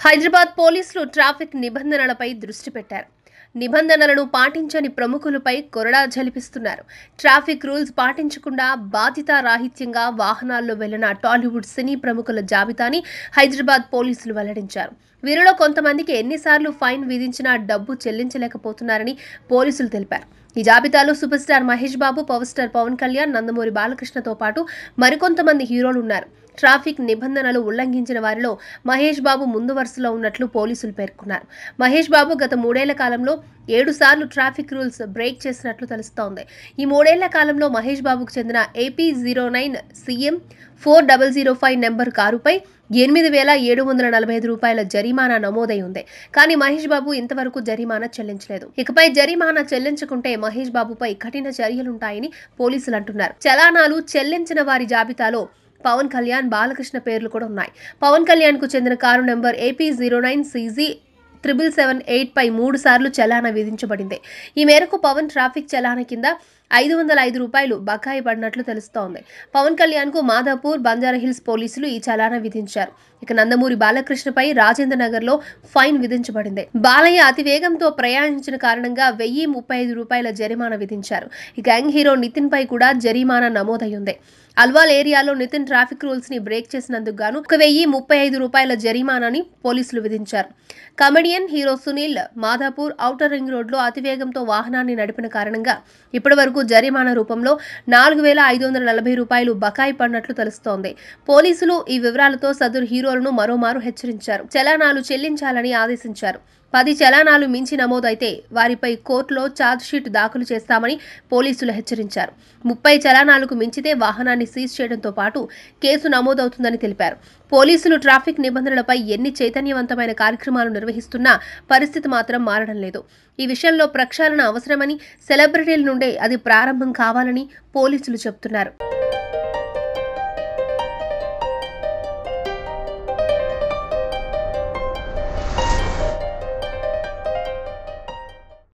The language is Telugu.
హైదరాబాద్ పోలీసులు ట్రాఫిక్ నిబంధనలపై దృష్టి పెట్టారు. నిబంధనలను పాటించని ప్రముఖులపై కొరడా జలిపిస్తున్నారు ట్రాఫిక్ రూల్స్ పాటించకుండా బాధితారాహిత్యంగా వాహనాల్లో వెళ్ళిన టాలీవుడ్ సినీ ప్రముఖుల జాబితాని హైదరాబాద్ పోలీసులు వెల్లడించారు. వీరిలో కొంతమందికి ఎన్నిసార్లు ఫైన్ విధించినా డబ్బు చెల్లించలేకపోతున్నారని పోలీసులు తెలిపారు. ఈ జాబితాలో super star Mahesh Babu power star Pavan Kalyan Nandamuri బాలకృష్ణతో పాటు మరికొంతమంది హీరోలు ఉన్నారు. ట్రాఫిక్ నిబంధనలు ఉల్లంఘించిన వారిలో మహేష్ బాబు ముందు వరుసలో ఉన్నట్లు పోలీసులు పేర్కొన్నారు. మహేష్ బాబు గత మూడేళ్ళ కాలంలో ఏడు సార్లు ట్రాఫిక్ రూల్స్ బ్రేక్ చేసినట్లు తెలుస్తోంది. ఈ మూడేళ్ళ కాలంలో మహేష్ బాబుకు చెందిన AP zero nine CM four double zero five number కారుపై ఎనిమిది వేల ఏడు వందల నలభై ఐదు రూపాయల జరిమానా నమోదై ఉంది. కానీ మహేష్ బాబు ఇంతవరకు జరిమానా చెల్లించలేదు. ఇకపై జరిమానా చెల్లించకుంటే మహేష్ బాబుపై కఠిన చర్యలుంటాయని పోలీసులు అంటున్నారు. చలానాలు చెల్లించిన వారి జాబితాలో పవన్ కళ్యాణ్ బాలకృష్ణ పేర్లు కూడా ఉన్నాయి. పవన్ కళ్యాణ్కు చెందిన car number AP zero nine CG triple seven eight పై మూడు సార్లు చలానా విధించబడింది. ఈ మేరకు పవన్ ట్రాఫిక్ చలానా కింద ఐదు వందల ఐదు రూపాయలు బకాయి పడినట్లు తెలుస్తోంది. పవన్ కళ్యాణ్కు మాధాపూర్ బంజారాహిల్స్ పోలీసులు ఈ చలానా విధించారు. ఇక నందమూరి బాలకృష్ణపై రాజేంద్ర నగర్లో ఫైన్ విధించబడింది. బాలయ్య అతి వేగంతో ప్రయాణించిన కారణంగా వెయ్యి ముప్పై ఐదు రూపాయల జరిమానా విధించారు. ఇక యంగ్ హీరో నితిన్ పై కూడా జరిమానా నమోదయ్యింది. అల్వాల్ ఏరియాలో నితిన్ ట్రాఫిక్ రూల్స్ని బ్రేక్ చేసినందుకు గాను ఒక వెయ్యి ముప్పై ఐదు రూపాయల జరిమానాని పోలీసులు విధించారు. Comedian hero Sunil Madhapur outer ring రోడ్లో అతివేగంతో వాహనాన్ని నడిపిన కారణంగా ఇప్పటివరకు జరిమానా రూపంలో నాలుగు వేల ఐదు వందల నలభై రూపాయలు బకాయి పడినట్లు తెలుస్తోంది. పోలీసులు ఈ వివరాలతో సదరు హీరోలను మరోమారు హెచ్చరించారు. చలానాలు చెల్లించాలని ఆదేశించారు. పది చలానాలు మించి నమోదైతే వారిపై కోర్టులో ఛార్జ్షీట్ దాఖలు చేస్తామని పోలీసులు హెచ్చరించారు. ముప్పై చలానాలకు మించితే వాహనాన్ని సీజ్ చేయడంతో పాటు కేసు నమోదవుతుందని తెలిపారు. పోలీసులు ట్రాఫిక్ నిబంధనలపై ఎన్ని చైతన్యవంతమైన కార్యక్రమాలు నిర్వహిస్తున్నా పరిస్థితి మాత్రం మారడం లేదు. ఈ విషయంలో ప్రక్షాళన అవసరమని సెలబ్రిటీల నుండే అది ప్రారంభం కావాలని పోలీసులు చెబుతున్నారు.